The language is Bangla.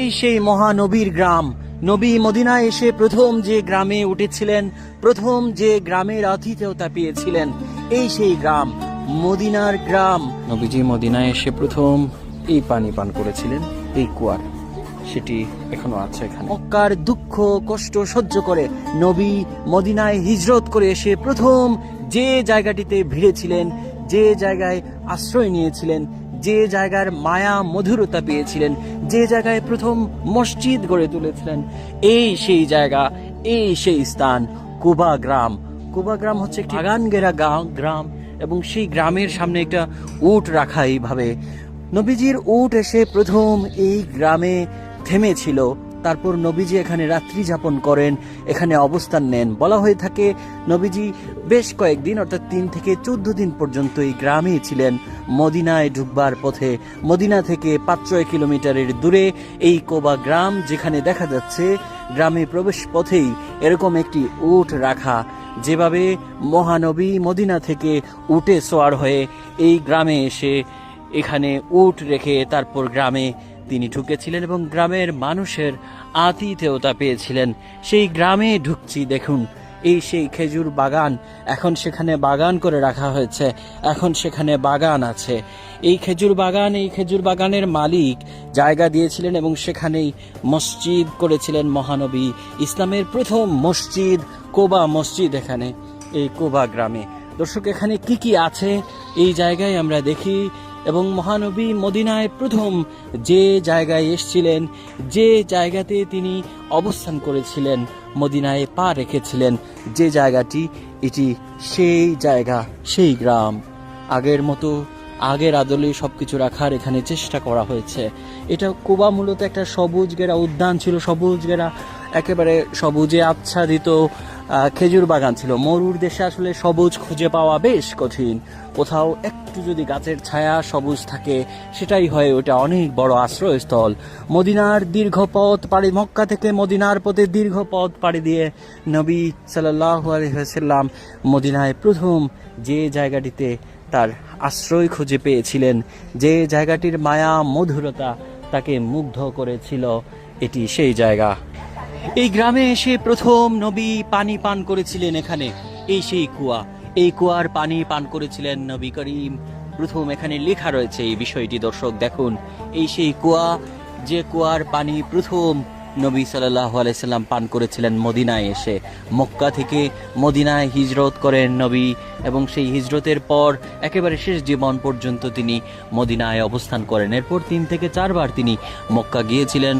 এই সেই মহানবীর গ্রাম। নবী মদিনায় এসে প্রথম যে গ্রামে উঠেছিলেন প্রথম যে গ্রামের আতিথেয়তা পেয়েছিলেন এই সেই গ্রাম মদিনার গ্রাম। নবীজি মদিনায় এসে প্রথম এই পানি পান করেছিলেন এই কুয়ার। সেটি এখনও আছে এখানে। মক্কার দুঃখ কষ্ট সহ্য করে নবী মদিনায় হিজরত করে এসে প্রথম যে জায়গাটিতে ভিড়েছিলেন যে জায়গায় আশ্রয় নিয়েছিলেন যে জায়গার মায়া মধুরতা পেয়েছিলেন, যে জায়গায় প্রথম মসজিদ গড়ে তুলেছিলেন, এই সেই জায়গা, এই সেই স্থান, কুবা গ্রাম। কুবা গ্রাম হচ্ছে একটি বাগান গেরা গ্রাম এবং সেই গ্রামের সামনে একটা উট রাখা এইভাবে। নবীজির উট এসে প্রথম এই গ্রামে থেমেছিল। তারপর নবীজি এখানে রাত্রি যাপন করেন, এখানে অবস্থান নেন। বলা হয়ে থাকে, নবীজি বেশ কয়েকদিন, অর্থাৎ তিন থেকে চোদ্দ দিন পর্যন্ত এই গ্রামেই ছিলেন। মদিনায় ঢুকবার পথে, মদিনা থেকে পাঁচ ছয় কিলোমিটারের দূরে এই কোবা গ্রাম, যেখানে দেখা যাচ্ছে গ্রামে প্রবেশ পথেই এরকম একটি উট রাখা। যেভাবে মহানবী মদিনা থেকে উটে সোয়ার হয়ে এই গ্রামে এসে এখানে উট রেখে তারপর গ্রামে তিনি ঢুকেছিলেন এবং গ্রামের মানুষের আতিথেয়তা পেয়েছিলেন। সেই গ্রামে ঢুকছি, দেখুন। এই সেই খেজুর বাগান, এখন সেখানে বাগান করে রাখা হয়েছে, এখন সেখানে বাগান আছে। এই খেজুর বাগান, এই খেজুর বাগানের মালিক জায়গা দিয়েছিলেন এবং সেখানেই মসজিদ করেছিলেন মহানবী ইসলামের প্রথম মসজিদ, কোবা মসজিদ এখানে, এই কোবা গ্রামে। দর্শক, এখানে কি কি আছে? এই জায়গায় আমরা দেখি এবং মহানবী মদিনায় প্রথম যে জায়গায় এসছিলেন, যে জায়গাতে তিনি অবস্থান করেছিলেন, মদিনায় পা রেখেছিলেন। যে জায়গাটি, এটি সেই জায়গা, সেই গ্রাম। আগের মতো আগের আদলে সব কিছু রাখার এখানে চেষ্টা করা হয়েছে। এটা কোবা মূলত একটা সবুজ গেরা উদ্যান ছিল। সবুজ গেরা একেবারে সবুজে আচ্ছাদিত খেজুর বাগান ছিল। মরুর দেশে আসলে সবুজ খুঁজে পাওয়া বেশ কঠিন। কোথাও একটু যদি গাছের ছায়া সবুজ থাকে, সেটাই হয় ওটা অনেক বড় আশ্রয়স্থল। মদিনার দীর্ঘ পথ পাড়ি, মক্কা থেকে মদিনার পথে দীর্ঘ পথ পাড়ি দিয়ে নবী সাল্লাহ আলহাম মদিনায় প্রথম যে জায়গাটিতে তার আশ্রয় খুঁজে পেয়েছিলেন, যে জায়গাটির মায়া, মধুরতা তাকে মুগ্ধ করেছিল, এটি সেই জায়গা। এই গ্রামে এসে প্রথম নবী পানি পান করেছিলেন এখানে। এই সেই কুয়া। এই কুয়ার পানি পান করেছিলেন নবী করিম। প্রথম এখানে লেখা রয়েছে এই বিষয়টি। দর্শক, দেখুন, এই সেই কুয়া, যে কুয়ার পানি প্রথম নবী সাল্লাহ আলাইসাল্লাম পান করেছিলেন মদিনায় এসে। মক্কা থেকে মদিনায় হিজরত করেন নবী এবং সেই হিজরতের পর একেবারে শেষ জীবন পর্যন্ত তিনি মদিনায় অবস্থান করেন। এরপর তিন থেকে চারবার তিনি মক্কা গিয়েছিলেন।